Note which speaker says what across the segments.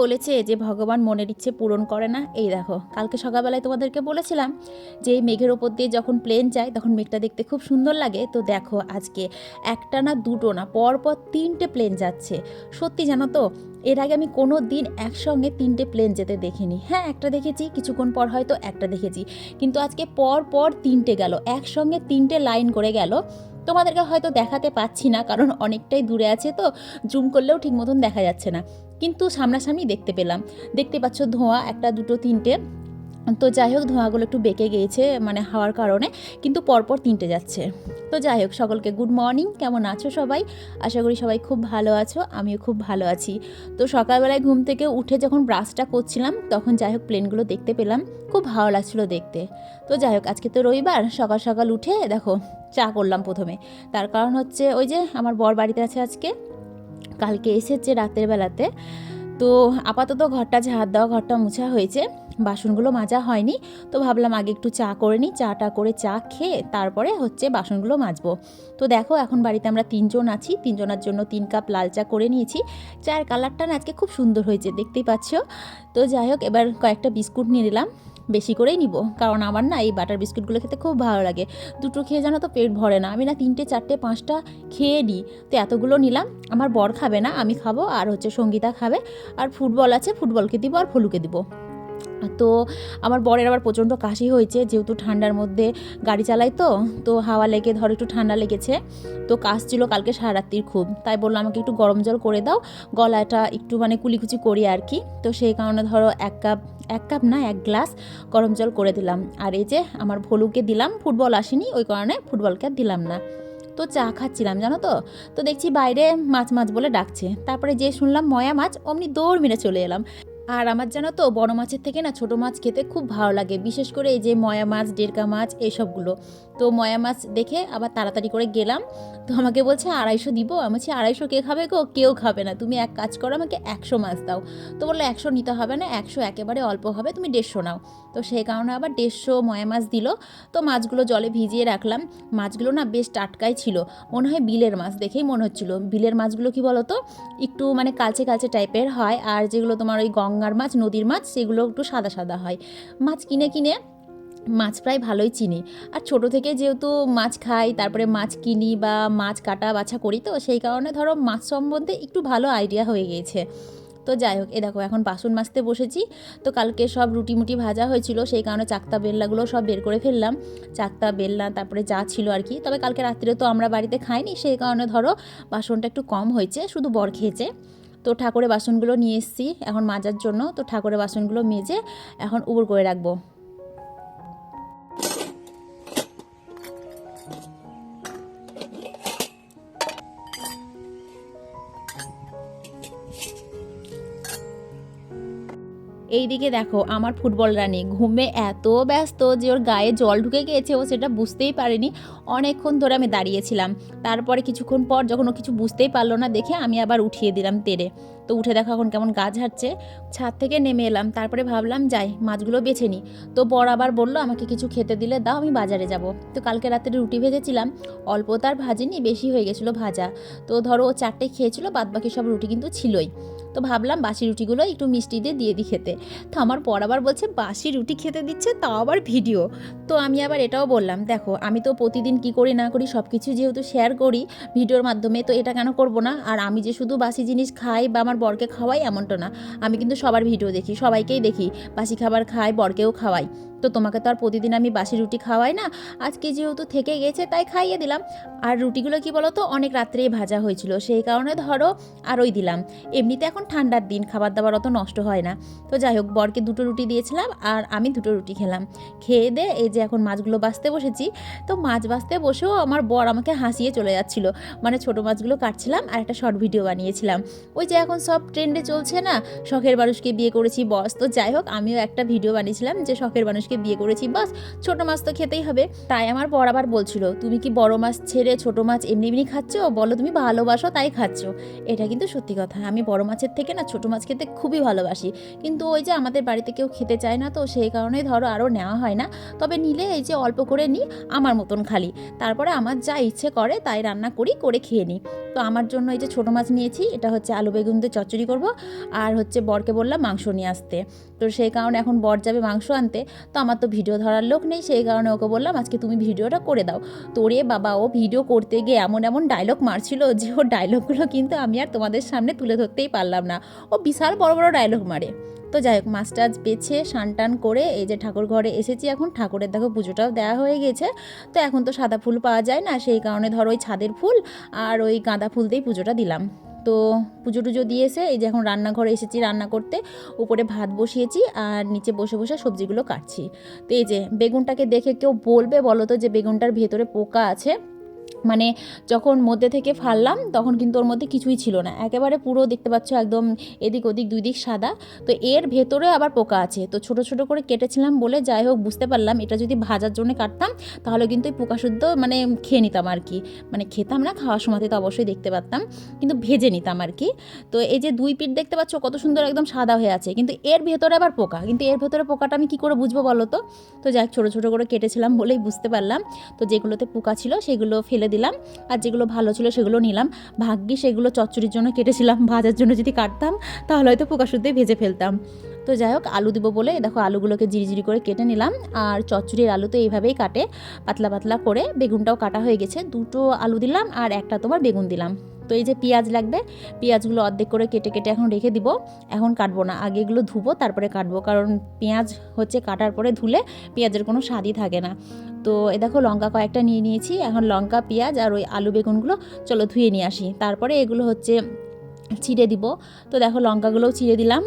Speaker 1: বলেছে যে ভগবান মনের ইচ্ছে পূরণ করে না। এই দেখো, কালকে সকালবেলায় তোমাদেরকে বলেছিলাম যে মেঘের ওপর দিয়ে যখন প্লেন যায়, তখন মেঘটা দেখতে খুব সুন্দর লাগে। তো দেখো আজকে একটা না দুটো না, পরপর তিনটে প্লেন যাচ্ছে। সত্যি জানো তো, এর আগে আমি কোনো দিন একসঙ্গে তিনটে প্লেন যেতে দেখিনি। হ্যাঁ একটা দেখেছি, কিছুক্ষণ পর হয়তো একটা দেখেছি। কিন্তু আজকে পর পর তিনটে গেল, একসঙ্গে তিনটে লাইন করে গেল। তোমাদেরকে হয়তো দেখাতে পাচ্ছি না, কারণ অনেকটাই দূরে আছে তো, জুম করলেও ঠিক মতন দেখা যাচ্ছে না। কিন্তু সামনাসামনি দেখতে পেলাম। দেখতে পাচ্ছ ধোঁয়া, একটা, দুটো, তিনটে। তো যাই হোক ধোঁয়াগুলো একটু বেঁকে গিয়েছে মানে হাওয়ার কারণে, কিন্তু পরপর তিনটে যাচ্ছে। তো যাই হোক সকলকে গুড মর্নিং কেমন আছো সবাই? আশা করি সবাই খুব ভালো আছো, আমিও খুব ভালো আছি। তো সকালবেলায় ঘুম থেকে উঠে যখন ব্রাশটা করছিলাম, তখন যাই হোক প্লেনগুলো দেখতে পেলাম, খুব ভালো লাগছিল দেখতে। তো যাই হোক আজকে তো রবিবার, সকাল সকাল উঠে দেখো, চা করলাম প্রথমে। তার কারণ হচ্ছে, ওই যে আমার বর বাড়িতে আছে আজকে, কালকে এসেছে রাতের বেলাতে। তো আপাতত ঘরটা ঝাড় দেওয়া ঘরটা মোছা হয়েছে, বাসনগুলো মাজা হয়নি, তো ভাবলাম আগে একটু চা করে নিই, চাটা করে চা খেয়ে তারপরে হচ্ছে বাসনগুলো মাজবো। তো দেখো এখন বাড়িতে আমরা তিনজন আছি, তিনজনের জন্য তিন কাপ লাল চা করে নিয়েছি। চায়ের কালারটা না আজকে খুব সুন্দর হয়েছে, দেখতেই পাচ্ছ? তো যাই হোক, এবার কয়েকটা বিস্কুট নিয়ে নিলাম। বেশি করেই নিব। কারণ আমার না এই বাটার বিস্কুটগুলো খেতে খুব ভালো লাগে। দুটো খেয়ে জানো তো পেট ভরে না। আমি না তিনটে, চারটে, পাঁচটা খেয়ে নিই। তো এতগুলো নিলাম। আমার বর খাবে না, আমি খাব। আর হচ্ছে সঙ্গীতা খাবে। আর ফুটবল আছে, ফুটবলকে দিব আর ফলুকে দিব। তো আমার বরের আবার প্রচণ্ড কাশি হয়েছে, যেহেতু ঠান্ডার মধ্যে গাড়ি চালাই তো তো হাওয়া লেগে, ধর একটু ঠান্ডা লেগেছে, তো কাশ ছিল কালকে সারা রাত্রির খুব, তাই বলল আমাকে একটু গরম জল করে দাও, গলাটা একটু মানে কুলিকুচি করি আর কি, তো সেই কারণে ধরো এক কাপ এক কাপ না, এক গ্লাস গরম জল করে দিলাম, আর এই যে আমার ভলুকে দিলাম, ফুটবল আসেনি, ওই কারণে ফুটবলকে দিলাম না, তো চা খাচ্ছিলাম, জানো তো তো দেখছি বাইরে মাছ মাছ বলে ডাকছে, তারপরে যে শুনলাম ময়া মাছ অমনি দৌড় মেরে চলে এলাম আর আমার জানো তো, বড় মাছের থেকে না ছোট মাছ খেতে খুব ভালো লাগে। বিশেষ করে এই যে ময়া মাছ, ডেরকা মাছ এইসবগুলো তো ময়া মাছ দেখে আবার তাড়াতাড়ি করে গেলাম। তো আমাকে বলছে, আড়াইশো দিব? আমি বলছি, আড়াইশো কে খাবে গো? কেউ খাবে না। তুমি এক কাজ করো, আমাকে একশো মাছ দাও। তো বলল, একশো নিতে হবে না, একশো একেবারে অল্প হবে, তুমি দেড়শো নাও। তো সেই কারণে আবার দেড়শো ময়া মাছ দিল। তো মাছগুলো জলে ভিজিয়ে রাখলাম। মাছগুলো না বেশ টাটকাই ছিল, মনে হয় বিলের মাছ দেখেই মনে হচ্ছিল। বিলের মাছগুলো কি বলো তো একটু মানে কালচে কালচে টাইপের হয়, আর যেগুলো তোমার ওই গঙ্গার মাছ, নদীর মাছ, সেগুলো একটু সাদা সাদা হয়। মাছ কিনে কিনে মাছ প্রায় ভালোই চিনি। আর ছোট থেকে যেহেতু মাছ খাই, তারপরে মাছ কিনি বা মাছ কাটা বাছা করি, তো সেই কারণে ধরো মাছ সম্বন্ধে একটু ভালো আইডিয়া হয়ে গিয়েছে। তো যাই হোক, এ দেখো এখন বাসন মাজতে বসেছি। তো কালকে সব রুটি মুটি ভাজা হয়েছিল, সেই কারণে চাকতা বেল্লাগুলো সব বের করে ফেললাম। চাকতা, বেল্লা, তারপরে যা ছিল আর কি। তবে কালকে রাত্রে তো আমরা বাড়িতে খাইনি, সেই কারণে ধরো বাসনটা একটু কম হয়েছে, শুধু বর খেয়েছে। তো ঠাকুরের বাসনগুলো নিয়ে এসেছি, এখন মাজার জন্য। তো ঠাকুরের বাসনগুলো মেজে এখন উবর করে রাখব। এইদিকে দেখো, আমার ফুটবল রানী ঘুমে এত ব্যস্ত যে ওর গায়ে জল ঢুকে গিয়েছে, ও সেটা বুঝতেই পারেনি। অনেকক্ষণ ধরে আমি দাঁড়িয়েছিলাম। তারপরে কিছুক্ষণ পর যখন ও কিছু বুঝতেই পারল না দেখে আমি আবার উঠিয়ে দিলাম তেরে। তো উঠে দেখো এখন কেমন গা ঝাড়ছে। ছাদ থেকে নেমে এলাম, তারপরে ভাবলাম, যাই, মাছগুলো বেছে নিই তো বর আবার বলল, আমাকে কিছু খেতে দিলে দাও, আমি বাজারে যাব। তো কালকে রাত্রে রুটি ভেজেছিলাম, অল্প তার ভাজিনি, বেশি হয়ে গেছিল ভাজা। তো ধরো ও চারটে খেয়েছিল বাদ বাকি সব রুটি কিন্তু ছিলই। তো ভাবলাম বাসি রুটিগুলো একটু মিষ্টি দিয়ে দিয়ে দিই খেতে। তো আমার পর আবার বলছে, বাসি রুটি খেতে দিচ্ছে, তাও আবার ভিডিও। তো আমি আবার এটাও বললাম, দেখো, আমি তো প্রতিদিন কি করি না করি সব কিছু যেহেতু শেয়ার করি, ভিডিওর মাধ্যমে তো এটা কেন করব না? আর আমি যে শুধু বাসি জিনিস খাই বা আমার বরকে খাওয়াই এমনটা না। আমি কিন্তু সবার ভিডিও দেখি, সবাইকেই দেখি। বাসি খাবার খাই, বরকেও খাওয়াই। তো তোমাকে তো আর প্রতিদিন আমি বাসি রুটি খাওয়াই না। আজকে যেহেতু থেকে গেছে, তাই খাইয়ে দিলাম। আর রুটিগুলো কি বলো তো অনেক রাত্রেই ভাজা হয়েছিল। সেই কারণে ধরো আরই দিলাম। এমনিতে এখন ঠান্ডার দিন খাবার দাবার অত নষ্ট হয় না। তো যাই হোক, বরকে দুটো রুটি দিয়েছিলাম আর আমি দুটো রুটি খেলাম। খেয়ে দে, এই যে এখন মাছগুলো বাছতে বসেছি। তো মাছ বাছতে বসেও আমার বর আমাকে হাসিয়ে চলে যাচ্ছিল। মানে ছোটো মাছগুলো কাটছিলাম আর একটা শর্ট ভিডিও বানিয়েছিলাম। ওই যে এখন সব ট্রেন্ডে চলছে না? শখের মানুষকে বিয়ে করেছি বস। তো যাই হোক, আমিও একটা ভিডিও বানিয়েছিলাম যে শখের মানুষকে মানুষকে বিয়ে করেছি, বাস ছোট মাছ তো খেতেই হবে। তাই আমার বর আবার বলছিল, তুমি কি বড় মাছ ছেড়ে ছোট মাছ এমনি এমনি খাচ্ছ? বলো তুমি ভালোবাসো তাই খাচ্ছ। এটা কিন্তু সত্যি কথা। আমি বড় মাছের থেকে না ছোট মাছ খেতে খুবই ভালোবাসি। কিন্তু ওই যে আমাদের বাড়িতে কেউ খেতে চায় না তো সেই কারণেই ধরো আরও নেওয়া হয় না। তবে নিলে এই যে অল্প করে নিই, আমার মতন খালি। তারপরে আমার যা ইচ্ছে করে তাই রান্না করি, করে খেয়ে নিই। তো আমার জন্য এই যে ছোটো মাছ নিয়েছি, এটা হচ্ছে আলু বেগুন দিয়ে চচ্চড়ি করব। আর হচ্ছে বরকে বললাম মাংস নিয়ে আসতে। তো সেই কারণে এখন বর যাবে মাংস আনতে, তো আমার তো ভিডিও ধরার লোক নেই, সেই কারণে ওকে বললাম, আজকে তুমি ভিডিওটা করে দাও। তোরে বাবা, ও ভিডিও করতে গিয়ে এমন এমন ডায়লগ মারছিল যে ওর ডায়লগগুলো কিন্তু আমি আর তোমাদের সামনে তুলে ধরতেই পারলাম না। ও বিশাল বড় বড় ডায়লগ মারে। তো যাই হোক মাছ টাছ বেছে সান টান করে এই যে ঠাকুর ঘরে এসেছি এখন, ঠাকুরের দেখো পুজোটাও দেওয়া হয়ে গেছে। তো এখন তো সাদা ফুল পাওয়া যায় না, সেই কারণে ধরো ওই ছাদের ফুল আর ওই গাঁদা ফুল দিয়েই পুজোটা দিলাম। তো পুজো টুজো দিয়েছে এই যে এখন রান্নাঘরে এসেছি রান্না করতে। উপরে ভাত বসিয়েছি আর নিচে বসে বসে সবজিগুলো কাটছি। তো এই যে বেগুনটাকে দেখে কেউ বলবে বলো তো যে বেগুনটার ভেতরে পোকা আছে? মানে যখন মধ্যে থেকে ফাললাম, তখন কিন্তু ওর মধ্যে কিছুই ছিল না। একেবারে পুরো দেখতে পাচ্ছ একদম এদিক ওদিক দুই দিক সাদা। তো এর ভেতরে আবার পোকা আছে। তো ছোট ছোট করে কেটেছিলাম বলে যাই হোক বুঝতে পারলাম, এটা যদি ভাজার জন্য কাটতাম, তাহলে কিন্তু এই পোকা শুদ্ধ মানে খেয়ে নিতাম আর কি। মানে খেতাম না, খাওয়ার সময় তো অবশ্যই দেখতে পারতাম, কিন্তু ভেজে নিতাম আর কি। তো এই যে দুই পিঠ দেখতে পাচ্ছ কত সুন্দর একদম সাদা হয়ে আছে। কিন্তু এর ভেতরে আবার পোকা। কিন্তু এর ভেতরে পোকাটা আমি কী করে বুঝব বলো তো? তো যাই ছোটো ছোটো করে কেটেছিলাম বলেই বুঝতে পারলাম। তো যেগুলোতে পোকা ছিল, সেগুলো ফেলে দিলাম আর যেগুলো ভালো ছিল সেগুলো নিলাম। ভাগ্যি সেগুলো চচ্চড়ির জন্য কেটেছিলাম, ভাজার জন্য যদি কাটতাম, তাহলে হয়তো পোকা শুদ্ধই ভেজে ফেলতাম। তো যাই হোক, আলু দিব বলে দেখো আলুগুলোকে জিরি জিরি করে কেটে নিলাম। আর চচ্চড়ির আলু তো এইভাবেই কাটে, পাতলা পাতলা করে। বেগুনটাও কাটা হয়ে গেছে, দুটো আলু দিলাম আর একটা তোমার বেগুন দিলাম। তো এই যে পেঁয়াজ লাগবে, পেঁয়াজগুলো অর্ধেক করে কেটে কেটে এখন রেখে দিব। এখন কাটবো না, আগে এগুলো ধুবো, তারপরে কাটবো। কারণ পেঁয়াজ হচ্ছে কাটার পরে ধুলে পেঁয়াজের কোনো স্বাদই থাকে না। তো এ দেখো লঙ্কা কয়েকটা নিয়ে নিয়েছি, এখন লঙ্কা, পেঁয়াজ আর ওই আলু বেগুনগুলো চলো ধুয়ে নিয়ে আসি। তারপরে এগুলো হচ্ছে ছিঁড়ে দিব। তো দেখো লঙ্কাগুলোও ছিঁড়ে দিলাম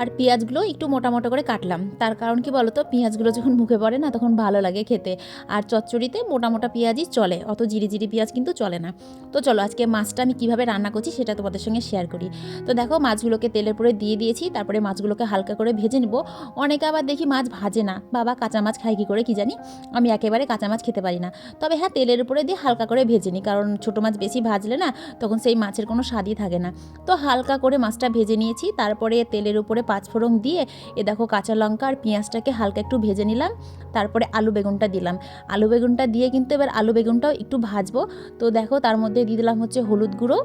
Speaker 1: আর পেঁয়াজগুলো একটু মোটা মোটা করে কাটলাম। তার কারণ কি বলো তো পেঁয়াজগুলো যখন মুখে পড়ে না, তখন ভালো লাগে খেতে। আর চচ্চড়িতে মোটা মোটা পেঁয়াজই চলে, অত জিরি জিরি পেঁয়াজ কিন্তু চলে না। তো চলো, আজকে মাছটা আমি কীভাবে রান্না করছি সেটা তোমাদের সঙ্গে শেয়ার করি। তো দেখো, মাছগুলোকে তেলের পরে দিয়ে দিয়েছি, তারপরে মাছগুলোকে হালকা করে ভেজে নেব। অনেকে আবার দেখি মাছ ভাজে না, বাবা কাঁচা মাছ খাই কী করে কি জানি, আমি একেবারে কাঁচা মাছ খেতে পারি না। তবে হ্যাঁ তেলের উপরে দিয়ে হালকা করে ভেজে নিই, কারণ ছোটো মাছ বেশি ভাজলে না, তখন সেই মাছের কোনো স্বাদই থাকে না। তো হালকা করে মাছটা ভেজে নিয়েছি, তারপরে তেলের উপরে পাঁচফোড়ন দিয়ে, এ দেখো কাঁচা লঙ্কা আর পেঁয়াজটাকে হালকা একটু ভেজে নিলাম, তারপরে আলু বেগুনটা দিলাম। আলু বেগুনটা দিয়ে কিন্তু এবার আলু বেগুনটাও একটু ভাজবো। তো দেখো তার মধ্যে দিয়ে দিলাম হচ্ছে হলুদ গুঁড়ো।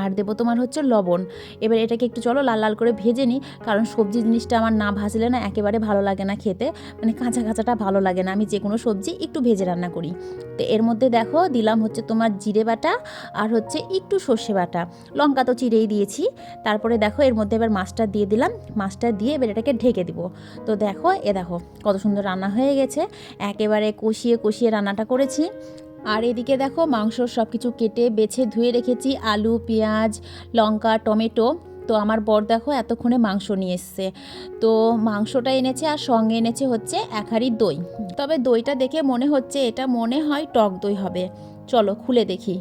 Speaker 1: আর দেবো তোমার হচ্ছে লবণ। এবার এটাকে একটু চলো লাল লাল করে ভেজে নিই, কারণ সবজি জিনিসটা আমার না ভাজলে না একেবারে ভালো লাগে না খেতে মানে কাঁচা কাঁচাটা ভালো লাগে না। আমি যে কোনো সবজি একটু ভেজে রান্না করি। তো এর মধ্যে দেখো দিলাম হচ্ছে তোমার জিরে বাটা আর হচ্ছে একটু সর্ষে বাটা। লঙ্কা তো চিরেই দিয়েছি। তারপরে দেখো এর মধ্যে এবার মাছটা দিয়ে দিলাম। মাছটা দিয়ে এবার এটাকে ঢেকে দিব। তো দেখো, এ দেখো কত সুন্দর রান্না হয়ে গেছে। একেবারে কষিয়ে কষিয়ে রান্নাটা করেছি। আর এদিকে দেখো মাংস সব কিছু কেটে বেছে ধুয়ে রেখেছি, আলু, পেঁয়াজ, লঙ্কা, টমেটো। তো আমার বর দেখো এতক্ষণে মাংস নিয়ে এসছে। তো মাংসটা এনেছে আর সঙ্গে এনেছে হচ্ছে এক হাঁড়ি দই। তবে দইটা দেখে মনে হচ্ছে এটা মনে হয় টক দই হবে। চলো খুলে দেখি।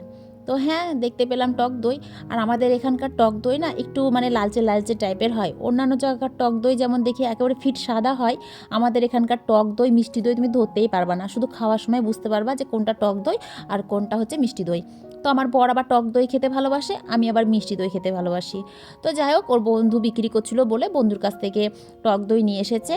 Speaker 1: তো হ্যাঁ দেখতে পেলাম টক দই। আর আমাদের এখানকার টক দই না একটু মানে লালচে লালচে টাইপের হয়। অন্যান্য জায়গাকার টক দই যেমন দেখি একেবারে ফিট সাদা হয়, আমাদের এখানকার টক দই, মিষ্টি দই তুমি ধরতেই পারবা না। শুধু খাওয়ার সময় বুঝতে পারবা যে কোনটা টক দই আর কোনটা হচ্ছে মিষ্টি দই। তো আমার বর আবার টক দই খেতে ভালোবাসে, আমি আবার মিষ্টি দই খেতে ভালোবাসি। তো যাই হোক, ওর বন্ধু বিক্রি করছিল বলে বন্ধুর কাছ থেকে টক দই নিয়ে এসেছে।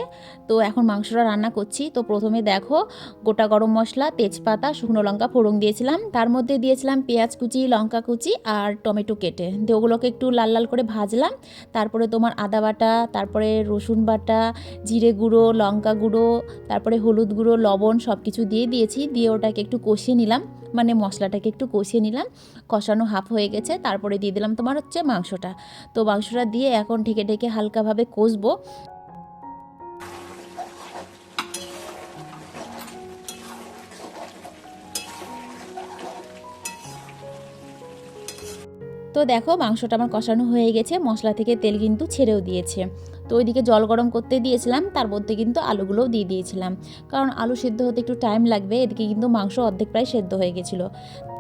Speaker 1: তো এখন মাংসটা রান্না করছি। তো প্রথমে দেখো, গোটা গরম মশলা, তেজপাতা, শুকনো লঙ্কা ফোড়ন দিয়েছিলাম। তার মধ্যে দিয়েছিলাম পেঁয়াজ কুচি, লঙ্কা কুচি আর টমেটো কেটে। দিয়ে ওগুলোকে একটু লাল লাল করে ভাজলাম। তারপরে তোমার আদা বাটা, তারপরে রসুন বাটা, জিরে গুঁড়ো, লঙ্কা গুঁড়ো, তারপরে হলুদ গুঁড়ো, লবণ সব কিছু দিয়ে দিয়েছি। দিয়ে ওটাকে একটু কষিয়ে নিলাম। মানে মশলাটাকে একটু কষিয়ে নিলাম। কষানো হাফ হয়ে গেছে, তারপরে দিয়ে দিলাম তোমার হচ্ছে মাংসটা। তো মাংসটা দিয়ে এখন ঢেকে ঢেকে হালকাভাবে কষবো। তো দেখো মাংসটা আমার কষানো হয়ে গেছে, মশলা থেকে তেল কিন্তু ছেড়েও দিয়েছে। তো ওইদিকে জল গরম করতে দিয়েছিলাম, তার মধ্যে কিন্তু আলুগুলোও দিয়ে দিয়েছিলাম। কারণ আলু সেদ্ধ হতে একটু টাইম লাগবে, এদিকে কিন্তু মাংস অর্ধেক প্রায় সেদ্ধ হয়ে গেছিল।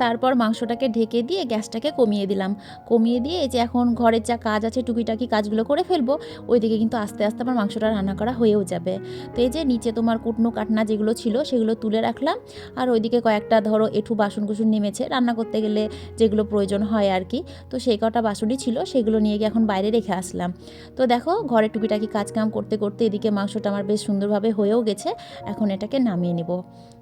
Speaker 1: তারপর মাংসটাকে ঢেকে দিয়ে গ্যাসটাকে কমিয়ে দিলাম। কমিয়ে দিয়ে এই যে এখন ঘরের যা কাজ আছে, টুকিটাকি কাজগুলো করে ফেলব, ওইদিকে কিন্তু আস্তে আস্তে আমার মাংসটা রান্না করা হয়েও যাবে। তো এই যে নিচে তোমার কুটনো কাটনা যেগুলো ছিল, সেগুলো তুলে রাখলাম। আর ওইদিকে কয়েকটা ধরো এঠু বাসন কুসুন নেমেছে, রান্না করতে গেলে যেগুলো প্রয়োজন হয় আর কি, তো সেই কটা বাসনই ছিল, সেগুলো নিয়ে গিয়ে এখন বাইরে রেখে আসলাম। তো দেখো ঘরে টুকিটাকি কাজকাম করতে করতে এদিকে মাংসটা আমার বেশ সুন্দরভাবে হয়েও গেছে। এখন এটাকে নামিয়ে নেব।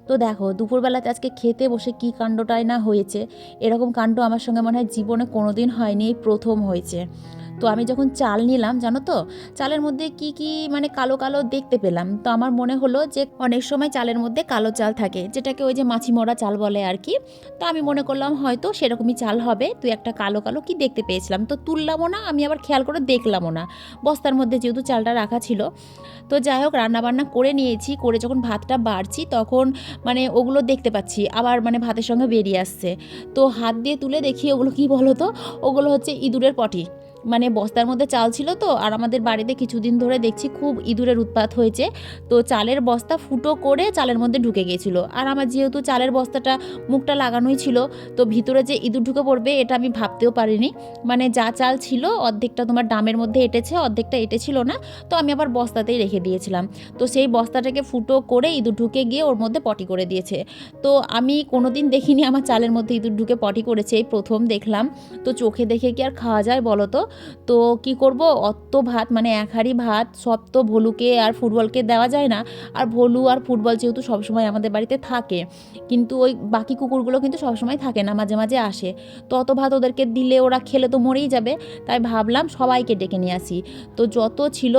Speaker 1: তো দেখো, দুপুরবেলাতে আজকে খেতে বসে কী কাণ্ডটাই না হয়েছে। এরকম কাণ্ড আমার সঙ্গে মনে হয় জীবনে কোনো দিন হয়নি প্রথম হয়েছে। তো আমি যখন চাল নিলাম, জানো তো? চালের মধ্যে কি কি মানে কালো কালো দেখতে পেলাম। তো আমার মনে হলো যে অনেক সময় চালের মধ্যে কালো চাল থাকে, যেটাকে ওই যে মাছি মরা চাল বলে আর কি। তো আমি মনে করলাম হয়তো সেরকমই চাল হবে, তুই একটা কালো কালো কি দেখতে পেয়েছিলাম? তো তুললামও না, আমি আবার খেয়াল করে দেখলামও না। বস্তার মধ্যে যেহেতু চালটা রাখা ছিল, তো যাই হোক, রান্নাবান্না করে নিয়েছি, করে যখন ভাতটা বাড়ছি তখন মানে ওগুলো দেখতে পাচ্ছি, আবার মানে ভাতের সঙ্গে বেরিয়ে আসছে। তো হাত দিয়ে তুলে দেখি ওগুলো কি বলো তো ওগুলো হচ্ছে ইঁদুরের পটি। মানে বস্তার মধ্যে চাল ছিল তো, আর আমাদের বাড়িতে কিছুদিন ধরে দেখছি খুব ইঁদুরের উৎপাত হয়েছে। তো চালের বস্তা ফুটো করে চালের মধ্যে ঢুকে গিয়েছিল। আর আমার যেহেতু চালের বস্তাটা মুখটা লাগানোই ছিল, তো ভিতরে যে ইঁদুর ঢুকে পড়বে এটা আমি ভাবতেও পারিনি। মানে যা চাল ছিল অর্ধেকটা তোমার ডামের মধ্যে এঁটেছে, অর্ধেকটা এঁটে ছিল না, তো আমি আবার বস্তাতেই রেখে দিয়েছিলাম। তো সেই বস্তাটাকে ফুটো করে ইঁদুর ঢুকে গিয়ে ওর মধ্যে পটি করে দিয়েছে। তো আমি কোনোদিন দেখিনি আমার চালের মধ্যে ইঁদুর ঢুকে পটি করেছে, এই প্রথম দেখলাম। তো চোখে দেখে কি আর খাওয়া যায় বলো তো? তো কি করব? অত ভাত মানে এক হাঁড়ি ভাত, সব তো ভলুকে আর ফুটবলকে দেওয়া যায় না। আর ভলু আর ফুটবল যেহেতু সবসময় আমাদের বাড়িতে থাকে, কিন্তু ওই বাকি কুকুরগুলো কিন্তু সবসময় থাকে না, মাঝে মাঝে আসে। তো অত ভাত ওদেরকে দিলে ওরা খেলে তো মরেই যাবে। তাই ভাবলাম সবাইকে ডেকে নিয়ে আসি। তো যত ছিল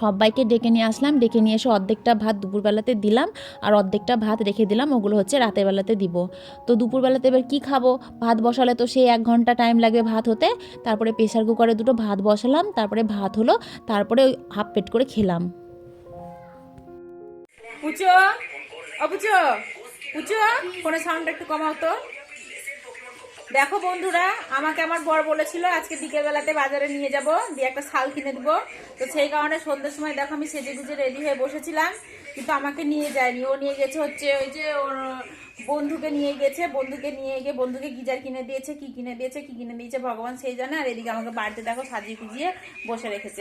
Speaker 1: সবাইকে ডেকে নিয়ে আসলাম, ডেকে নিয়ে এসে অর্ধেকটা ভাত দুপুরবেলাতে দিলাম আর অর্ধেকটা ভাত রেখে দিলাম, ওগুলো হচ্ছে রাতের বেলাতে দিব। তো দুপুরবেলাতে এবার কী খাব? ভাত বসালে তো সেই এক ঘণ্টা টাইম লাগবে ভাত হতে। তারপরে প্রেশার কুকারে দুটো ভাত বসালাম, তারপরে ভাত হলো, তারপরে ওই হাফ পেট করে খেলাম।
Speaker 2: পুচো পুচো পুচো ফোনের সাউন্ডটা একটু কমাও তো। দেখো বন্ধুরা, আমাকে আমার বর বলেছিল আজকে বিকেলবেলাতে বাজারে নিয়ে যাব, দিয়ে একটা শাল কিনে দেবো। তো সেই কারণে সন্ধ্যের সময় দেখো আমি সেজে গুজে রেডি হয়ে বসেছিলাম, কিন্তু আমাকে নিয়ে যায়নি। ও নিয়ে গেছে হচ্ছে ওই যে ওর বন্ধুকে নিয়ে গেছে বন্ধুকে নিয়ে গিয়ে বন্ধুকে গিজার কিনে দিয়েছে কি কিনে দিয়েছে কি কিনে দিয়েছে ভগবান সেই জানে আর এদিকে আমাকে বাড়িতে দেখো সাজিয়ে গুজিয়ে বসে রেখেছে।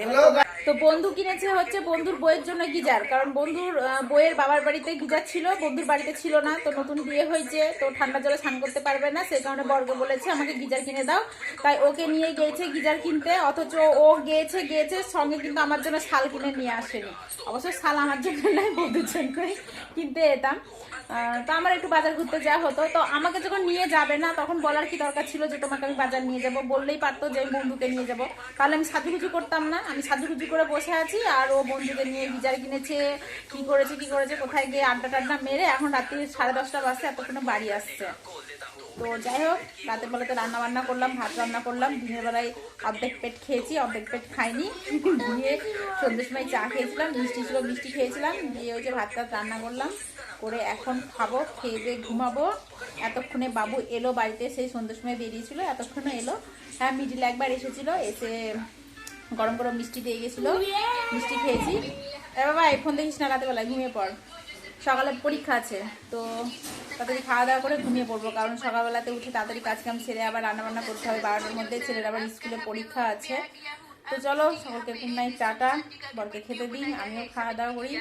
Speaker 2: তো বন্ধু কিনেছে হচ্ছে বন্ধুর বইয়ের জন্য গিজার কারণ বন্ধুর বইয়ের বাবার বাড়িতে গিজার ছিল বন্ধুর বাড়িতে ছিল না তো নতুন বিয়ে হয়েছে তো ঠান্ডা জলে স্নান করতে পারবে না সেই কারণে বর্গ বলেছে আমাকে গিজার কিনে দাও। তাই ওকে নিয়ে গিয়েছে গিজার কিনতে অথচ ও গিয়েছে গিয়েছে সঙ্গে কিন্তু আমার জন্য শাল কিনে নিয়ে আসেনি। অবশ্য শাল আমার জন্য নয় বন্ধুর জন্যই কিনতে যেতাম। তো আমার একটু বাজার ঘুরতে যাওয়া হতো, তো আমাকে যখন নিয়ে যাবে না, তখন বলার কি দরকার ছিল যে তোমাকে আমি বাজার নিয়ে যাব? বললেই পারতো যে আমি বন্ধুকে নিয়ে যাব। তাহলে আমি সাজুগুজু করতাম না। আমি সাজুগুজু করে বসে আছি আর ও বন্ধুকে নিয়ে গিজার কিনেছে, কি করেছে কি করেছে, কোথায় গিয়ে আড্ডা টাড্ডা মেরে এখন রাত্রি সাড়ে দশটা বাজছে এতক্ষণে বাড়ি আসছে। তো যাই হোক রাতের বেলাতে রান্না বান্না করলাম, ভাত রান্না করলাম। দিনের বেলায় অর্ধেক পেট খেয়েছি, অর্ধেক পেট খাইনি। দিয়ে সন্ধ্যের সময় চা খেয়েছিলাম, মিষ্টি ছিল, মিষ্টি খেয়েছিলাম। দিয়ে ওই যে ভাতটা রান্না করলাম। করে এখন খাব, খেয়ে দিয়ে ঘুমাবো। এতক্ষণে বাবু এলো বাড়িতে, সেই সন্ধ্যের সময় বেরিয়েছিল, এতক্ষণে এলো। হ্যাঁ মিডিলে একবার এসেছিল, এসে গরম গরম মিষ্টি দিয়ে গেছিল। মিষ্টি খেয়েছি। এ বাবা, এই ফোন দেখিস না, রাতেবেলায় ঘুমিয়ে পড়। সকালে পরীক্ষা আছে, তো তাড়াতাড়ি খাওয়া দাওয়া করে ঘুমিয়ে পড়ব, কারণ সকালবেলাতে উঠে তাড়াতাড়ি কাজ কাম সেরে আবার রান্নাবান্না করতে হবে। বারোটার মধ্যে ছেলের আবার স্কুলে পরীক্ষা আছে। তো চলো, সকলকে গুড নাইট টাটা। বরকে খেতে দিই, আমিও খাওয়া দাওয়া করি।